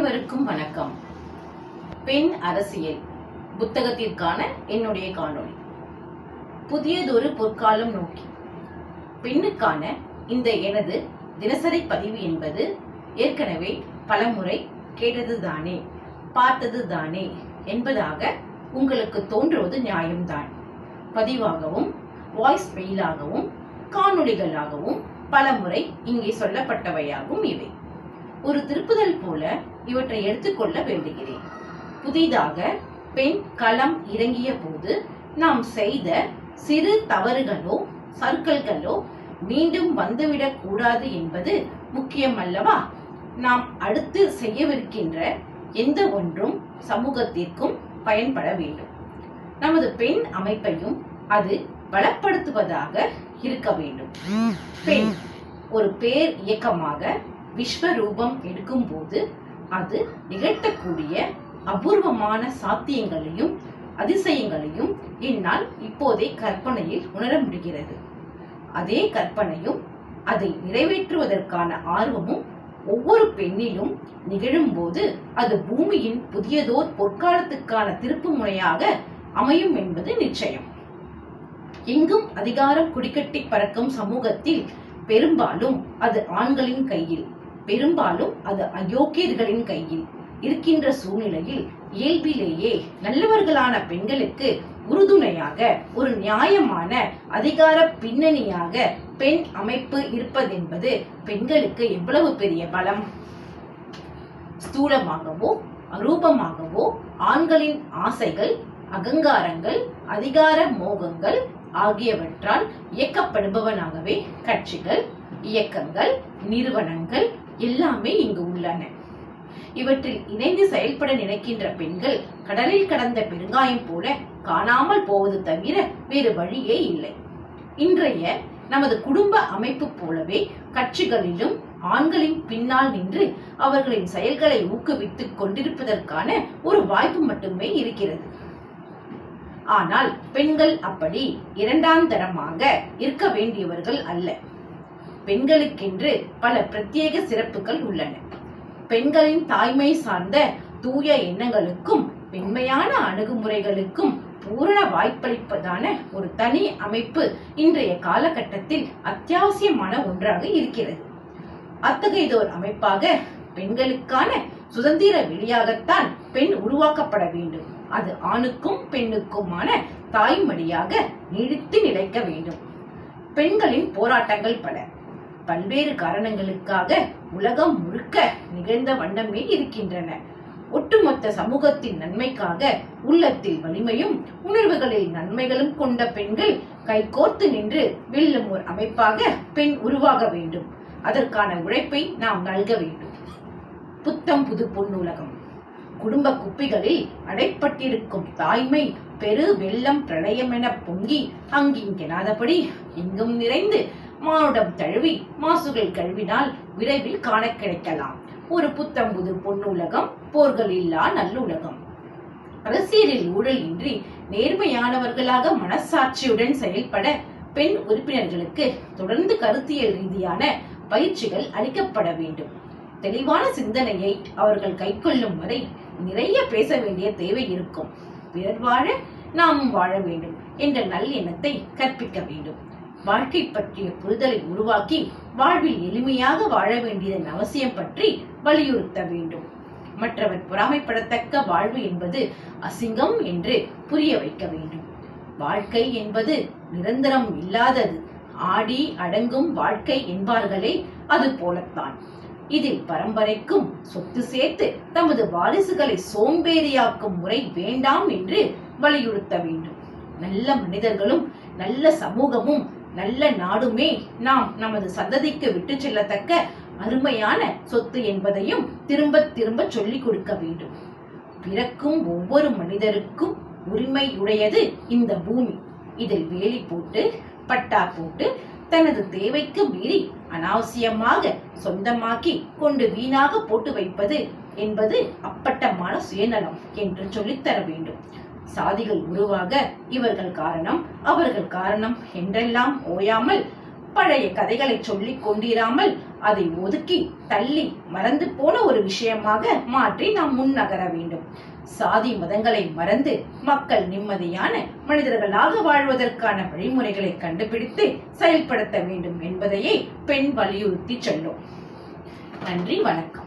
அனைவருக்கும் வணக்கம். பெண் அரசியல் புத்தகத்திற்கான என்னுடைய காணொளி. புதியதொரு பொற்காலம் நோக்கி. பெண்ணுக்கான இந்த எனது தினசரி பதிவு என்பது ஏற்கனவே பலமுறை கேட்டதுதானே பார்த்ததுதானே என்பதாக உங்களுக்கு தோன்றுவது நியாயம்தான். பதிவாகவும் வாய்ஸ் மெயிலாகவும் காணொளிகளாகவும் பலமுறை இங்கே சொல்லப்பட்டவையாகும் இவை. ஒரு திருப்புதல் போல இவற்றை எடுத்துக்கொள்ள வேண்டுகிறேன். புதிதாக பெண் களம் இறங்கிய போது நாம் செய்த சிறு தவறுகளோ சர்க்கல்களோ மீண்டும் வந்துவிடக் கூடாது என்பது முக்கியம் அல்லவா? நாம் அடுத்து செய்யவிருக்கின்ற எந்த ஒன்றும் சமூகத்திற்கும் பயன்பட வேண்டும். நமது பெண் அமைப்பையும் அது பலப்படுத்துவதாக இருக்க வேண்டும். பெண் ஒரு பேர் இயக்கமாக விஸ்வரூபம் எடுக்கும் போது அது நிகழ்த்தக்கூடிய அபூர்வமான சாத்தியங்களையும் அதிசயங்களையும் என்னால் இப்போதே கற்பனையில் உணர முடிகிறது. அதே கற்பனையும் அதை நிறைவேற்றுவதற்கான ஆர்வமும் ஒவ்வொரு பெண்ணிலும் நிகழும் போது அது பூமியின் புதியதோர் பொற்காலத்துக்கான திருப்பு முனையாக அமையும் என்பது நிச்சயம். எங்கும் அதிகாரம் குடிக்கட்டி பறக்கும் சமூகத்தில் பெரும்பாலும் அது ஆண்களின் கையில் பெரும்பாலும் அது அயோக்கியர்களின் கையில் இருக்கின்ற சூழ்நிலையில் இயல்பிலேயே நல்லவர்களான பெண்களுக்கு உறுதுணையாக ஒரு நியாயமான அதிகார பின்னணியாக பெண் அமைப்பு இருப்பதென்பது பெண்களுக்கு எவ்வளவு பெரிய பலம்? ஸ்தூலமாகவோ அரூபமாகவோ ஆண்களின் ஆசைகள் அகங்காரங்கள் அதிகார மோகங்கள் ஆகியவற்றால் இயக்கப்படுபவனாகவே கட்சிகள் இயக்கங்கள் நிறுவனங்கள் எல்லாமே இங்கு உள்ளன. இவற்றில் இணைந்து செயல்பட நினைக்கின்ற பெண்கள் கடலில் கடந்த பெருங்காயம் போல காணாமல் போவது தவிர வேறு வழியே இல்லை. இன்றைய நமது குடும்ப அமைப்பு போலவே கட்சிகளிலும் ஆண்களின் பின்னால் நின்று அவர்களின் செயல்களை ஊக்குவித்துக் கொண்டிருப்பதற்கான ஒரு வாய்ப்பு மட்டுமே இருக்கிறது. ஆனால் பெண்கள் அப்படி இரண்டாம் தரமாக இருக்க வேண்டியவர்கள் அல்ல. பெண்களுக்கென்று பல பிரத்யேக சிறப்புகள் உள்ளன. பெண்களின் தாய்மை சார்ந்த தூய எண்ணங்களுக்கும் மென்மையான அணுகுமுறைகளுக்கும் பூரண வாய்ப்பளிப்பதான ஒரு தனி அமைப்பு இன்றைய காலகட்டத்தில் அத்தியாவசியமான ஒன்றாக இருக்கிறது. அத்தகையதோர் அமைப்பாக பெண்களுக்கான சுதந்திர வெளியாகத்தான் பெண் உருவாக்கப்பட வேண்டும். அது ஆணுக்கும் பெண்ணுக்குமான தாய்மடியாக நீடித்து நிலைக்க வேண்டும். பெண்களின் போராட்டங்கள் பல. பல்வேறு காரணங்களுக்காக உலகம் முழுக்க நிகழ்ந்த வண்ணமே இருக்கின்றன. ஒட்டுமொத்த சமூகத்தின் நன்மைக்காக உள்ளத்தில் வலிமையும் உணர்வுகளில் நன்மைகளும் கொண்ட பெண்கள் கைகோர்த்து நின்று வெல்லும் ஒரு அமைப்பாக பெண் உருவாக வேண்டும். அதற்கான உழைப்பை நாம் நல்க வேண்டும். புத்தம் புது பொன்னுலகம் குடும்ப குப்பிகளில் அடைப்பட்டிருக்கும் தாய்மை பெரு வெள்ளம் பிரளயமென பொங்கி அங்கிங்கெனாதபடி எங்கும் நிறைந்து மானுடம் தழுவி மாசுகள் கழுவினால் விரைவில் காண கிடைக்கலாம். ஒரு புத்தம்புது பொன்னுலகம் போர்கள் இல்லா நல்லுலகம். அரசியலில் ஊழல் இன்றி நேர்மையானவர்களாக மனசாட்சியுடன் செயல்பட பெண் உறுப்பினர்களுக்கு தொடர்ந்து கருத்தியல் ரீதியான பயிற்சிகள் அளிக்கப்பட வேண்டும். தெளிவான சிந்தனையை அவர்கள் கைக்கொள்ளும் வரை நிறைய பேச வேண்டிய தேவை இருக்கும். பிறர் வாழ நாமும் வாழ வேண்டும் என்ற நல்லெண்ணத்தை கற்பிக்க வேண்டும். வாழ்க்கை பற்றிய புரிதலை உருவாக்கி வாழ்வில் எளிமையாக வாழ வேண்டியதன் அவசியம் பற்றி வலியுறுத்த வேண்டும். மற்றவர் பொறாமைப்படத்தக்க வாழ்வு என்பது அசிங்கம் என்று புரிய வைக்க வேண்டும். வாழ்க்கை என்பது நிரந்தரம் இல்லாதது. ஆடி அடங்கும் வாழ்க்கை என்பார்களே அது போலத்தான். இதில் பரம்பரைக்கும் சொத்து சேர்த்து தமது வாரிசுகளை சோம்பேறியாக்கும் முறை வேண்டாம் என்று வலியுறுத்த வேண்டும். நல்ல மனிதர்களும் நல்ல சமூகமும் நல்ல நாடுமே நாம் நமது சந்ததிக்கு விட்டு செல்லத்தக்க அருமையான சொத்து என்பதையும் திரும்ப திரும்ப சொல்லிக் கொடுக்க வேண்டும். பிறக்கும் ஒவ்வொரு மனிதருக்கும் உரிமை உடையது இந்த பூமி. இதில் வேலி போட்டு பட்டா போட்டு தனது தேவைக்கு மீறி அனாவசியமாக சொந்தமாக்கி கொண்டு வீணாக போட்டு வைப்பது என்பது அப்பட்டமான சுயநலம் என்று சொல்லித்தர வேண்டும். சாதிகள் உருவாக இவர்கள் காரணம் அவர்கள் காரணம் என்றெல்லாம் ஓயாமல் பழைய கதைகளை சொல்லிக் கொண்டிராமல் அதை ஒதுக்கி தள்ளி மறந்து போன ஒரு விஷயமாக மாற்றி நாம் முன்னகர வேண்டும். சாதி மதங்களை மறந்து மக்கள் நிம்மதியான மனிதர்களாக வாழ்வதற்கான வழிமுறைகளை கண்டுபிடித்து செயல்படுத்த வேண்டும் என்பதையே பெண் வலியுறுத்தி செல்லும். நன்றி வணக்கம்.